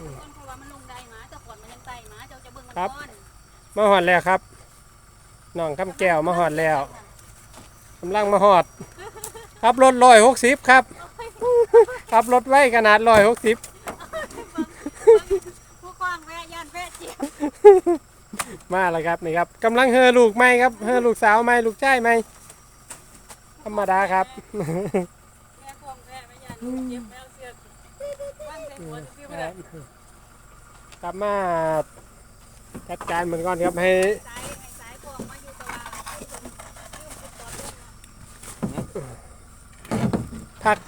ทุกคนเพราะว่ามันลงได้หมาแต่ก่อนมันยังไต่หมาเจ้าจะเบิ่งมันครับก่อนมาหอดแล้วครับน้องคำแก้วมาหอดแล้วกำลังมาหอดขับรถร้อยหกสิบครับขับรถไว้ขนาดร้อยหกสิบผู้กองแวะย่านแวะเจียบมาแล้วครับนี่ครับกำลังเฮอลูกไหมครับเฮอลูกสาวไหมลูกชายไหมธรรมดาครับแวะ กองแวะไม่ย่านลูกเจ็บแวะเสือกว่างใส่หัวซื้อไปเลยกลับมาจัดการเหมือนก่อนครับให้สายให้สายกองมาอยู่ตะวันให้คนยืมติดต่อเรื่องพัก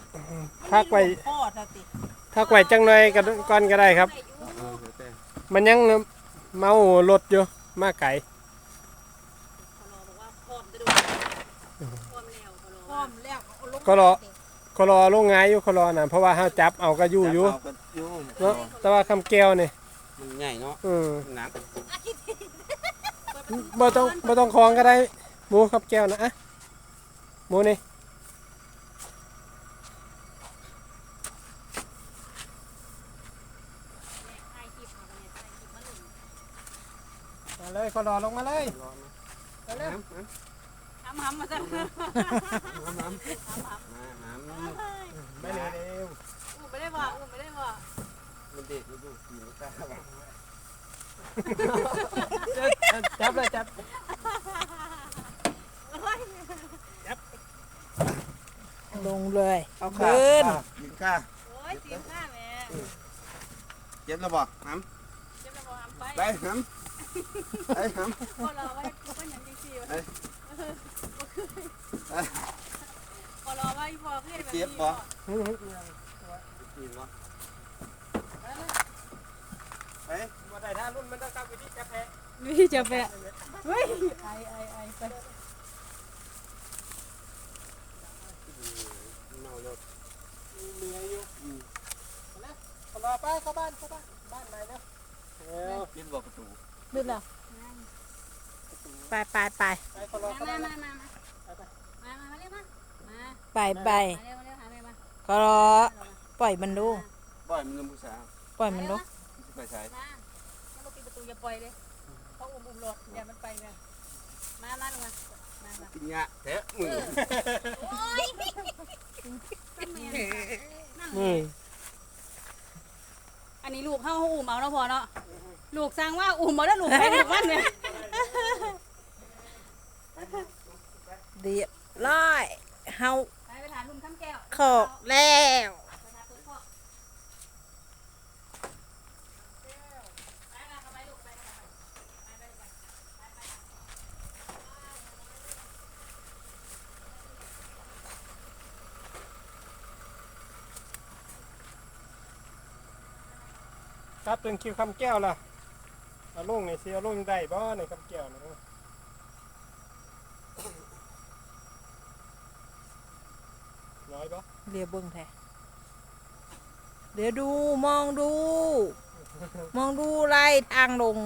พักไว้พ่อเท่าติพักไว้จังหน่อยกันก่อนก็ได้ครับได้อยู่เออแล้วแต่มันยังเมารถอยู่มาไก่พอรอบอกว่าพร้อ มจะดูพร้อมแล้วพอรอพ่อว่ามแล้วเอาลงก็รอก็รอลงงายอยู่ก็รอน่ะเพราะว่าเฮาจับเอาก็อยู่อยู่จับเาก็อยู่เนาะแต่ว่าคำแก้วนี่มันใหญ่เนาะอืมหนักบ่ต้องบ่ต้องคล้องก็ได้หมูคำแก้วนะอะหมูนี่ถ่ายคลิปเอาไปเนี่ยถ่ายคลิปมาลงมาเลยก็รอลงมาเลยรอไหมมาเลยน้ำน้ำหำหำมาซะน้ำน้ำหำหำมาน้ำ ไม่เร็วอู้ไม่ได้บ่อู้ไม่ได้บ่มันเด็กมันดูสีมันตาบ้างจับเลยจับลงเลย เอาเดินยิงข้าโอ้ยตีนข้าแม่เจ็บแล้วบอกน้ำเจ็บแล้วบ่หำไปได้น้ำได้น้พอรอไว้ก็ยังจังซี่วะเอ้ยพอรอไว้พอเพื่อนแบบเจ็นี้บบ่บ่ำกินบ่ไปบ่ได้ท่ารุ่นมันต้องกลับวิธีจับแพะนี่จะแปะเฮ้ยไอไอไอไปเมารถเมียอยู่มาแล้วก็รอไปเข้าบ้านเข้าบ้านบ้านไหนแล้วเร็วกินบ่ประตูดึกแล้วไปไปไปไปก็รอเข้ามาบ้านมา แล้ว มามามามาเร็วมามา ไปไปมาเร็วมาเร็วหาแม่มาก็รอปล่อยมันดูบ่อยมันน้ำผู้สาวปล่อยมันดูมันจะไปใช้มาถ้าเราปิดประตูอย่าปล่อยเลยเขาอุ้มอุ้มรถอย่ามันไปเนี่ยมามาลงมามามากินยะแท้มือโอ้ยนั่นแม่นั่นอืแม่มอันนี้ลูกเฮาอุ้มเอาเนาะพอเนาะลูกสร้างว่าอุ้มเอาแล้วลูกเป็นลูกวันเนี่ยเดียบร้อยเฮา ข้ามแก้วขอกแล้วครับเป็นคิวคำแก้วล่ะเอาลงนี่สิเอาลงได้บ่ในคำแก้วนี่ร้อยบ่ เรียบเบิ้งแท้เดี๋ยวดูมองดู มองดูไล่ทางลง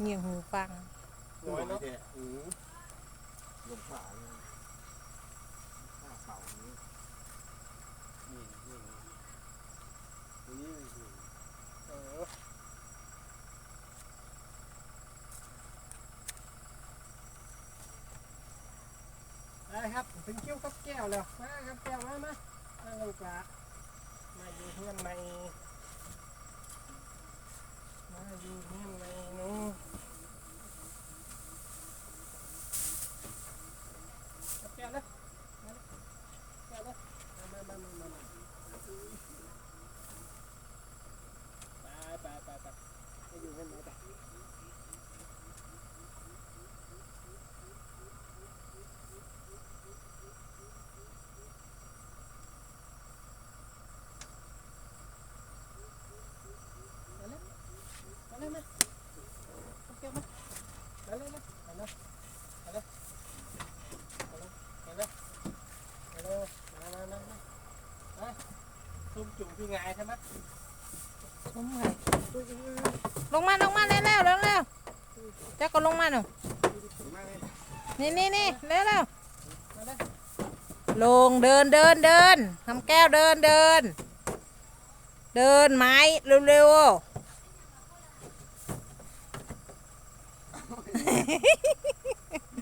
เงี่ยงหูฟังร้อยเนาะแท้อือ ลมขาเนี่ยข้าเข่านี้นี่นี่นี่นี่เออได้ครับถึงคิ้วกับแก้วแล้วมาครับแก้วมามานั่งลงกระมาอยู่เพื่อนในมาอยู่เพื่อนในนู้กับแก้วนะมาเลยแก้วนะมามามามามาไปไปไปไปไปอยู่เพื่อนไหนไป มาเลยมาเลยมาเอาเกี่ยวมามาเลยมามาเลยมาเลยมาเลยมาเลย ซุ้มจุ่มพี่งายใช่ไหมลงมาลงมาลงมาเร็วเร็วเร็วเร็วเจ้าก็ลงมาหนูนี่นี่นี่เร็วเร็วลงเดินเดินเดินทำแก้วเดินเดิน เดินไม้เร็วเร็ว เ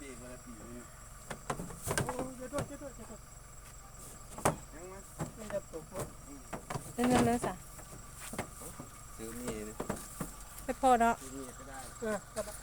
บรกมาแล้วปีนี้ โอ้ยเดี๋ยวโทษเดี๋ยวโทษเดี๋ยวโทษ ยังไง ไม่จะตกรถ เร็วเร็วเร็วสะ ซื้ อนี่เลยไปพอเนาะซื้อนี่ก็ได้เออกระบะ